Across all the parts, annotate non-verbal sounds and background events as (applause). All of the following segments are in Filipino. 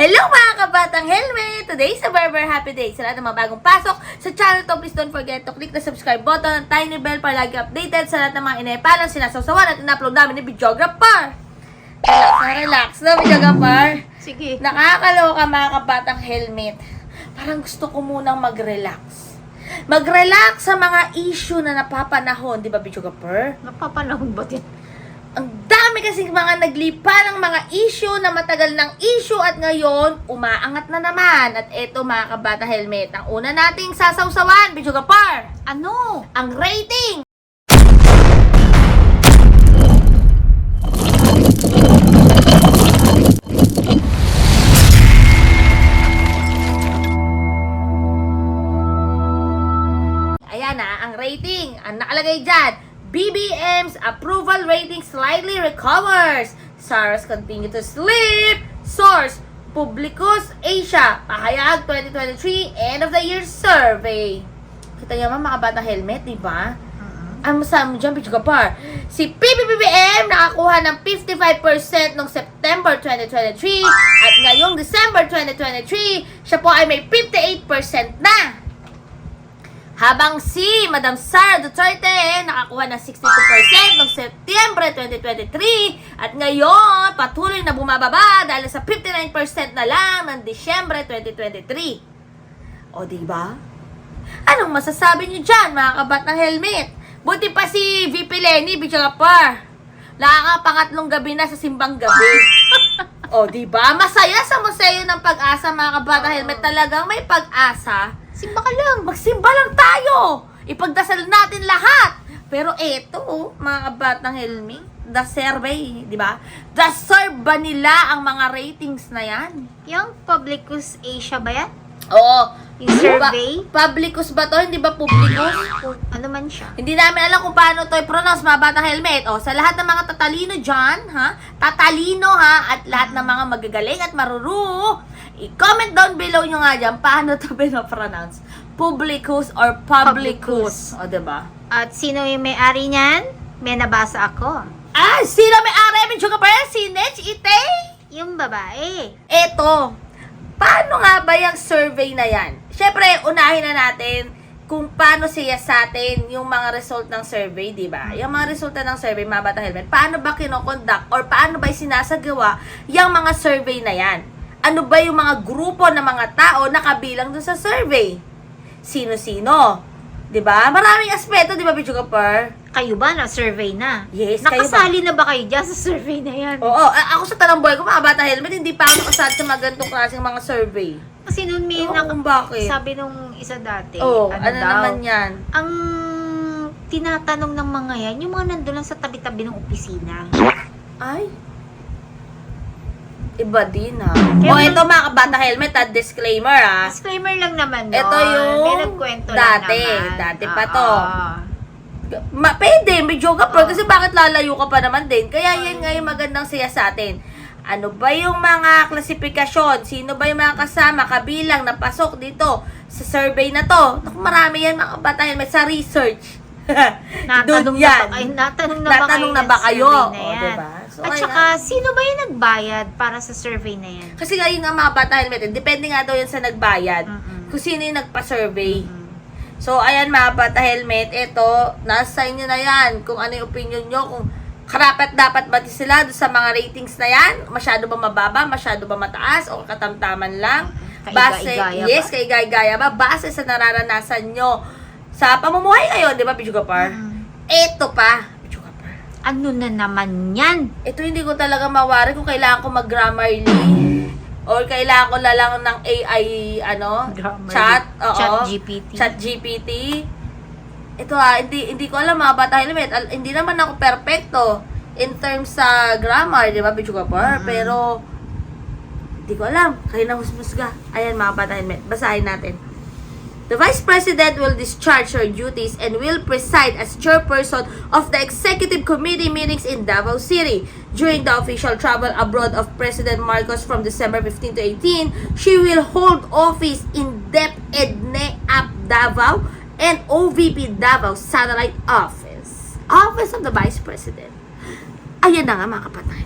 Hello mga kabatang helmet! Today is a Barber Happy Day. Sa lahat ng mga bagong pasok sa channel to, please don't forget to click the subscribe button and tiny bell para lagi updated sa lahat ng mga inepalang sinasawsawan at in-upload namin ni Videographer. Relax na relax na, Videographer. Sige. Nakakaloka mga kabatang helmet. Parang gusto ko munang mag-relax. Mag-relax sa mga issue na napapanahon, di ba, Videographer? Napapanahon ba yan? Ang dami kasing mga naglipa ng mga issue na matagal ng issue at ngayon, umaangat na naman. At eto mga kabata helmet, ang una nating sasawsawan, Bicho Gapar, Ano? ang rating! Ayan na, ang rating. Ang nakalagay dyan, BBM's approval rating slightly recovers. SARS continue to sleep. Source, Publicus Asia, pahayag 2023 end of the year survey. Kita naman mga bata helmet, di ba? Ang masama mo dyan, Pichu Gapar. Si PBBM nakakuha ng 55% noong September 2023 at ngayong December 2023, siya po ay may 58% na. Habang si Madam Sara Duterte nakakuha ng 62% noong Setyembre 2023 at ngayon patuloy na bumababa dahil sa 59% na lang ng Disyembre 2023. O di ba? Anong masasabi niyo diyan mga kabat ng helmet? Buti pa si VP Lenny Bichagapar. Nakakapangatlong gabi na sa simbang gabi. (laughs) o di ba? Masaya sa museo ng pag-asa mga kabat ng helmet. Talagang may pag-asa Simba ka lang. Magsimba lang tayo! Ipagdasal natin lahat! Pero eto, oh, mga kabatang helmi, the survey, di ba? Deserve ba nila ang mga ratings na yan? Yung Publicus Asia ba yan? Oo. Yung survey? Pa- publicus ba to? Hindi ba publicus? O, ano man siya? Hindi namin alam kung paano to i-pronounce, mga batang helmet. O, sa lahat ng mga tatalino dyan, ha? Tatalino, ha? At lahat ng mga magagaling at maruru, i-comment down below nyo nga dyan paano to (laughs) pinopronounce. Publicus or publicus. O, diba? At sino yung may-ari niyan? May nabasa ako. Ah, sino may ari? Medyo ka pa yan? Si Nech Ite? Yung babae. Eto, paano nga ba yung survey na yan? Siyempre, unahin na natin kung paano siya sa atin yung mga result ng survey, di ba? Yung mga resulta ng survey, mga bata helmet, paano ba kinoconduct or paano ba sinasagawa yung mga survey na yan? Ano ba yung mga grupo ng mga tao na kabilang dun sa survey? Sino-sino? Di ba? Maraming aspeto, di ba, Pichu Kapar? Kayo ba na survey na? Yes, kayo ba? Nakasali na ba kayo dyan sa survey na yan? Oo, a- ako sa talamboy ko, mga bata helmet, hindi pa ako kasali sa mga ganitong klaseng mga survey. Kasi noon may Oo, kung bakit? sabi nung isa dati, Oo, ano, ano, daw, naman yan? ang tinatanong ng mga yan, yung mga nandun lang sa tabi-tabi ng opisina. Ay. Iba din ha. Kaya o mga- ito mga kabata helmet at disclaimer ha. Disclaimer lang naman nun. Ito yung May nagkwento dati. lang naman. Dati pa Oo. to. Ma, pwede, may joke ka kasi bakit lalayo ka pa naman din? Kaya yan nga yung magandang siya sa atin. Ano ba yung mga klasifikasyon? Sino ba yung mga kasama, kabilang, napasok dito sa survey na to? Naku, marami yan mga kabata helmet sa research. (laughs) Natanong Doon na yan. ba, ay, natanong na ba Natanong kayo na ba kayo? na O, yan? diba? So, At ayun saka, sino ba yung nagbayad para sa survey na yan? Kasi nga yung nga mga bata helmet, depende nga daw yan sa nagbayad. Mm-mm. Kung sino yung nagpa-survey. Mm. So, ayan mga bata helmet, ito, nasa inyo na yan. Kung ano yung opinion nyo, kung karapat dapat ba sila sa mga ratings na yan? Masyado ba mababa? Masyado ba mataas? O katamtaman lang? Base, Kaiga-igaya yes, kaigay-gaya ba? Base sa nararanasan nyo sa pamumuhay ngayon, di ba, Bidyo Kapar? Mm. Ito pa. Ano na naman yan? Ito hindi ko talaga mawari kung kailangan ko mag-grammarly or kailangan ko na lang ng AI ano Grammarly. chat oo Chat GPT. chat GPT ito ah hindi hindi ko alam mga bata helmet Al- hindi naman ako perfecto in terms sa grammar di ba Mhm. pero hindi ko alam kayo na husmusga ayan mga bata helmet basahin natin The Vice President will discharge her duties and will preside as chairperson of the Executive Committee meetings in Davao City. During the official travel abroad of President Marcos from December 15 to 18, she will hold office in DepEdNe App Davao and OVP Davao Satellite Office. Office of the Vice President. Ayan na nga mga kapatay.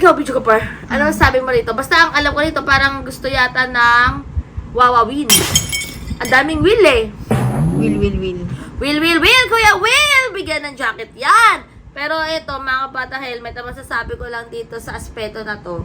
Ikaw, Bicho Kapar, ano sabi mo rito? Basta ang alam ko rito, parang gusto yata ng wawawin. Ang daming will eh. Will, will, will. Will, will, will, Kuya Will! Bigyan ng jacket yan! Pero ito, mga kabata helmet, ang masasabi ko lang dito sa aspeto na to,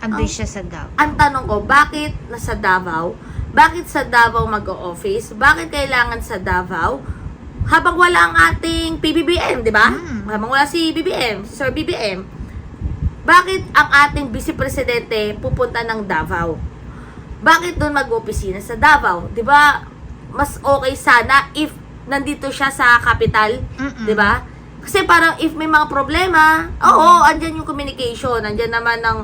Andun siya sa daw. ang tanong ko, bakit nasa Davao? Bakit sa Davao mag-o-office? Bakit kailangan sa Davao? Habang wala ang ating PBBM, di ba? Mm. Habang wala si BBM, si Sir BBM, bakit ang ating Vice Presidente pupunta ng Davao? Bakit doon mag-opisina sa Davao? Di ba? Mas okay sana if nandito siya sa capital, Mm-mm. 'di ba? Kasi parang if may mga problema, oo, andyan yung communication, andyan naman ng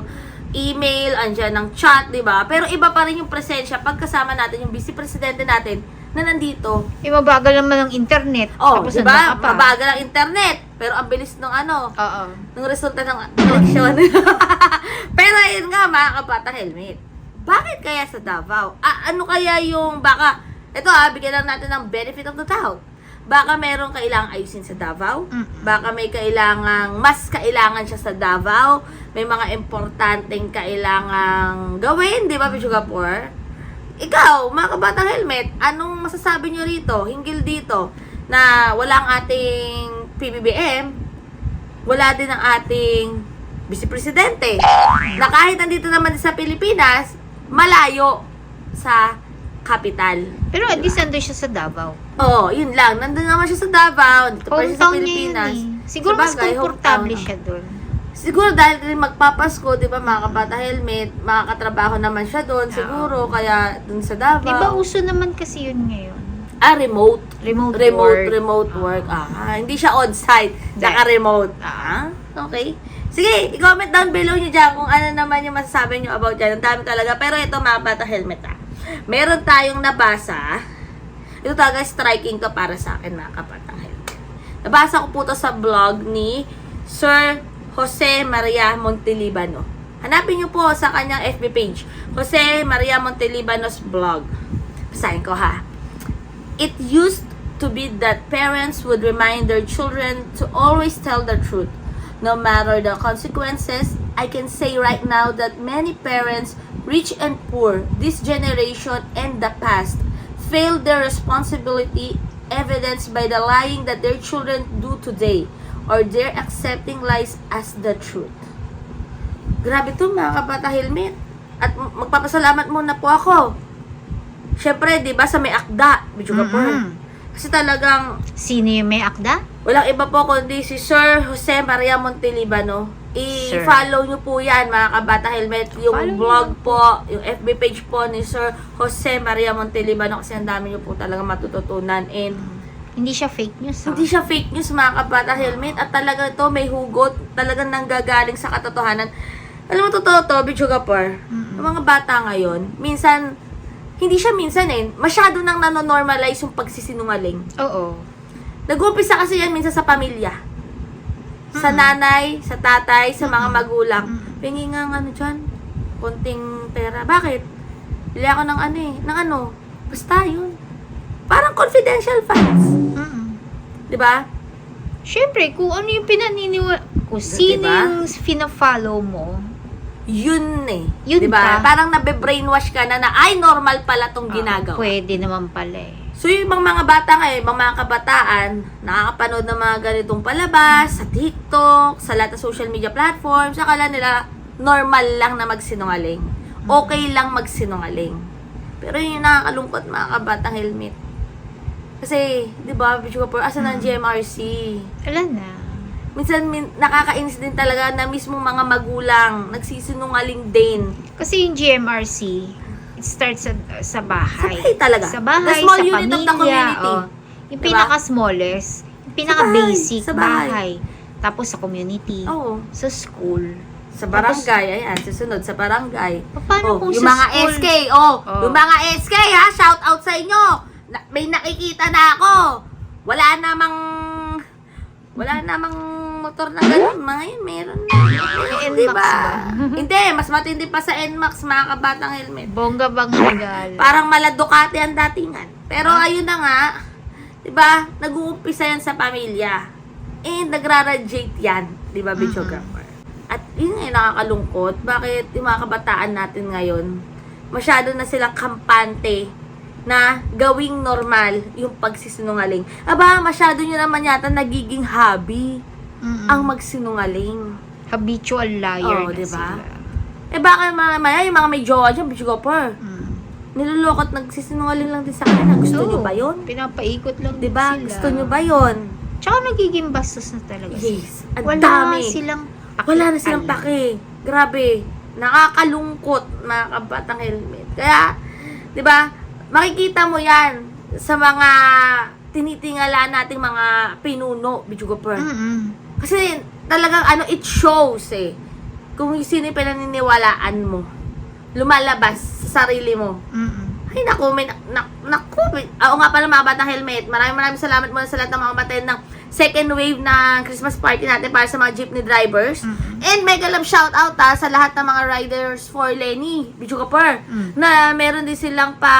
email, andyan ng chat, 'di ba? Pero iba pa rin yung presensya pag kasama natin yung vice presidente natin na nandito. Eh, mabagal naman ang internet. Oh, Tapos 'di nandun ba? ka pa. Mabagal ang internet, pero ang bilis ng ano, Oo. ng resulta ng eleksyon. (laughs) Pero ayun nga, mga kabata helmet. Bakit kaya sa Davao? Ah, ano kaya yung baka, ito ah, bigyan lang natin ng benefit of the doubt. Baka merong kailangang ayusin sa Davao. Baka may kailangang, mas kailangan siya sa Davao. May mga importanteng kailangang gawin, di ba, Pichugapur? Ikaw, mga kabatang helmet, anong masasabi nyo rito, hinggil dito, na walang ating PBBM, wala din ang ating vice presidente. Na kahit nandito naman sa Pilipinas, malayo sa capital. Pero at least andun siya sa Davao. Oo, yun lang. Nandun naman siya sa Davao, dito pa siya sa Hometown niya yun Pilipinas. eh. Siguro mas Sabagay, komportable hometown. siya doon. Siguro dahil rin magpapasko, di ba, mga kabata helmet, makakatrabaho naman siya doon, siguro, kaya dun sa Davao. Di ba uso naman kasi yun ngayon? Ah, remote. Remote, Remote, work. remote work. Ah, hindi siya on-site. Saka remote. Ah, okay. Sige, i-comment down below nyo dyan kung ano naman yung masasabi nyo about dyan. Ang dami talaga. Pero ito, mga bata helmet ah. Meron tayong nabasa. Ito talaga striking to para sa akin, mga kapatang helmet. Nabasa ko po to sa blog ni Sir Jose Maria Montelibano. Hanapin nyo po sa kanyang FB page. Jose Maria Montelibano's blog. Basahin ko ha. It used to be that parents would remind their children to always tell the truth, no matter the consequences. I can say right now that many parents, rich and poor, this generation and the past, failed their responsibility, evidenced by the lying that their children do today, or their accepting lies as the truth. Grabe to mga kabata helmet. At magpapasalamat muna po ako. Siyempre, di ba, sa may akda, po. Mhm. Kasi talagang, Sino yung may akda? Walang iba po kundi si Sir Jose Maria Montelibano. I-follow nyo po yan, mga kabata helmet. Yung Follow vlog po, yung FB page po ni Sir Jose Maria Montelibano. Kasi ang dami nyo po talaga matututunan. And Hindi siya fake news, ha? hindi siya fake news, mga kabata helmet. At talaga ito, may hugot. Talagang nanggagaling sa katotohanan. Alam mo, totoo to, Bichugapur. Mm-mm. Yung mga bata ngayon, minsan, hindi siya minsan eh, masyado nang nanonormalize yung pagsisinungaling. Oo. Nag-uumpisa kasi yan minsan sa pamilya. Sa nanay, sa tatay, sa mga magulang. Pingi nga ng ano dyan, konting pera. Bakit? Bili ako ng ano eh, ng ano, basta yun. Parang confidential funds. Mm-mm. Di ba? Siyempre, kung ano yung pinaniniwala, kung sino Diba? yung fina-follow mo, Yun eh. Yun di ba? Parang nabe-brainwash ka na na, ay, normal pala tong ah, ginagawa. pwede naman pala eh. So yung ibang mga bata ngayon, ibang mga kabataan, nakakapanood ng mga ganitong palabas, sa TikTok, sa lahat ng social media platforms, akala nila normal lang na magsinungaling. Okay lang magsinungaling. Pero yun yung nakakalungkot mga kabatang helmet. Kasi, di ba, Bicho Kapur, asan ang GMRC? Wala na. Minsan min, nakakainis din talaga na mismo mga magulang nagsisinungaling din. Kasi yung GMRC, it starts sa, sa bahay. Sa bahay talaga. Sa bahay, The small sa unit of the pamilya. community. oh. Yung Diba? pinaka-smallest, yung pinaka-basic, Sa bahay, bahay. bahay. Tapos sa community, Oo. sa school. Sa barangay, ayan, susunod sa barangay. Paano Oh, kung yung sa mga school? SK, oh, Oh. yung mga SK ha, shout out sa inyo. Na, may nakikita na ako. Wala namang wala namang motor na ganun. Mga yun, meron na. May Di ba? Hindi, mas matindi pa sa NMAX, mga kabatang helmet. Bongga bang regal? Parang mala Ducati ang datingan. Pero Ah. ayun na nga, 'di ba? Nag-uumpisa yan sa pamilya. And nagra-radiate yan, 'di ba, videographer? At yun nga yung nakakalungkot. Bakit yung mga kabataan natin ngayon, masyado na silang kampante na gawing normal yung pagsisinungaling. Aba, masyado nyo naman yata nagiging hobby Mm-mm. ang magsinungaling. habitual liar Oo, na diba? sila. Eh baka mga maya, yung mga may jowa dyan, bitch gopher. Mm. Nilulokot, nagsisinungaling lang din sa kanila. Gusto nyo Oo, ba yun? Pinapaikot lang Diba? sila. Gusto nyo ba yun? Tsaka nagiging bastos na talaga sila. Yes. Ang Wala dami. silang Wala na silang pakialam. pake. Grabe. Nakakalungkot, mga kabatang helmet. Kaya, di ba, makikita mo yan sa mga tinitingala nating mga pinuno, Bijugoper. Mm-mm. Kasi talagang ano, it shows eh. Kung sino yung pinaniniwalaan mo. Lumalabas sa sarili mo. Mm-mm. Ay, naku, may, nak, naku, may, ah, oo nga pala mga batang helmet. Maraming maraming salamat muna sa lahat ng mga kapatid ng second wave ng Christmas party natin para sa mga jeepney drivers. Mm-mm. And mega love shout out ha, sa lahat ng mga riders for Lenny, Bichu Kapar, Mm. na meron din silang pa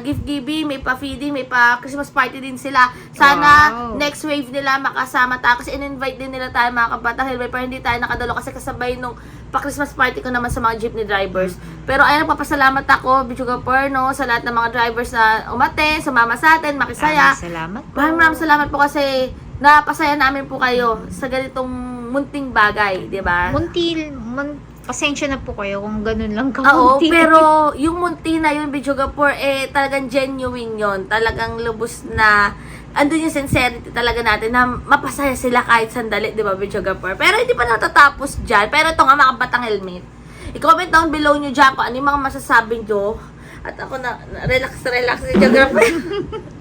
gift giving, may pa feeding, may pa Christmas party din sila. Sana Wow. next wave nila makasama tayo kasi in-invite din nila tayo mga kabatang helmet pero hindi tayo nakadalo kasi kasabay nung pa-Christmas party ko naman sa mga jeepney drivers. Pero ayun, papasalamat ako, Bichu Kapar, no, sa lahat ng mga drivers na umaten, sumama sa atin, makisaya. Maraming salamat po. Maraming maraming salamat po kasi napasaya namin po kayo sa ganitong munting bagay, di ba? Muntil, mun, pasensya na po kayo kung ganun lang Oo, kamunti. pero yung munti na yun, Bidjogapur, eh, talagang genuine yon Talagang lubos na, andun yung sincerity talaga natin na mapasaya sila kahit sandali, di ba, Bidjogapur? Pero hindi pa natatapos dyan. Pero ito nga, mga batang helmet. I-comment down below nyo dyan kung ano yung mga masasabi nyo. At ako na, na- relax, relax, Bidjogapur.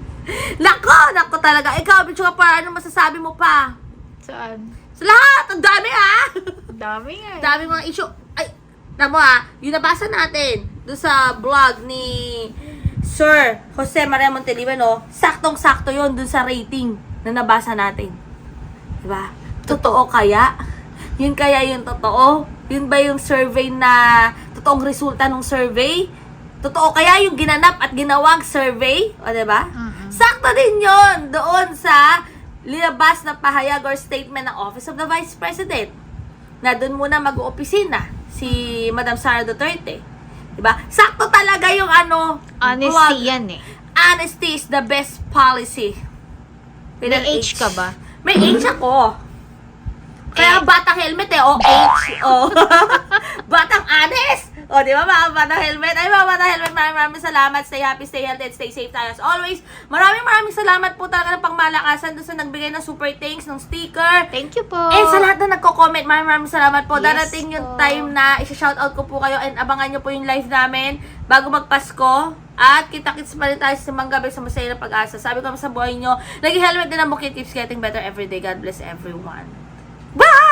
(laughs) nako, nako talaga. Ikaw, Bidjogapur, ano masasabi mo pa? Saan? Sa lahat, ang dami ah! Dami nga. eh. Dami mga issue. Ay, tamo ah, yung nabasa natin doon sa blog ni Sir Jose Maria Monteliva, no? Saktong-sakto yon dun sa rating na nabasa natin. Diba? Totoo kaya? Yun kaya yung totoo? Yun ba yung survey na totoong resulta ng survey? Totoo kaya yung ginanap at ginawang survey? O, diba? Mm-mm. Sakto din yon doon sa linabas na pahayag or statement ng Office of the Vice President na doon muna mag-oopisina si Madam Sara Duterte. Diba? Sakto talaga yung ano, Honesty wag- yan eh. Honesty is the best policy. With May an age ka ba? May age ako. Kaya batang helmet eh, oh, age. Oh. (laughs) batang honest. O, di ba mga batang helmet? Ay, mga batang helmet, maraming maraming salamat. Stay happy, stay healthy, and stay safe tayo as always. Maraming maraming salamat po talaga ng pangmalakasan doon sa nagbigay ng super thanks, ng sticker. Thank you po. Eh, sa lahat na nagko-comment, maraming maraming salamat po. Yes Darating yung po. time na isa-shoutout ko po kayo and abangan nyo po yung live namin bago magpasko. At kita-kits pa rin tayo sa mga gabi sa masaya na pag-asa. Sabi ko sa buhay nyo, naging helmet din ang bukid keeps getting better every day. God bless everyone. Bye!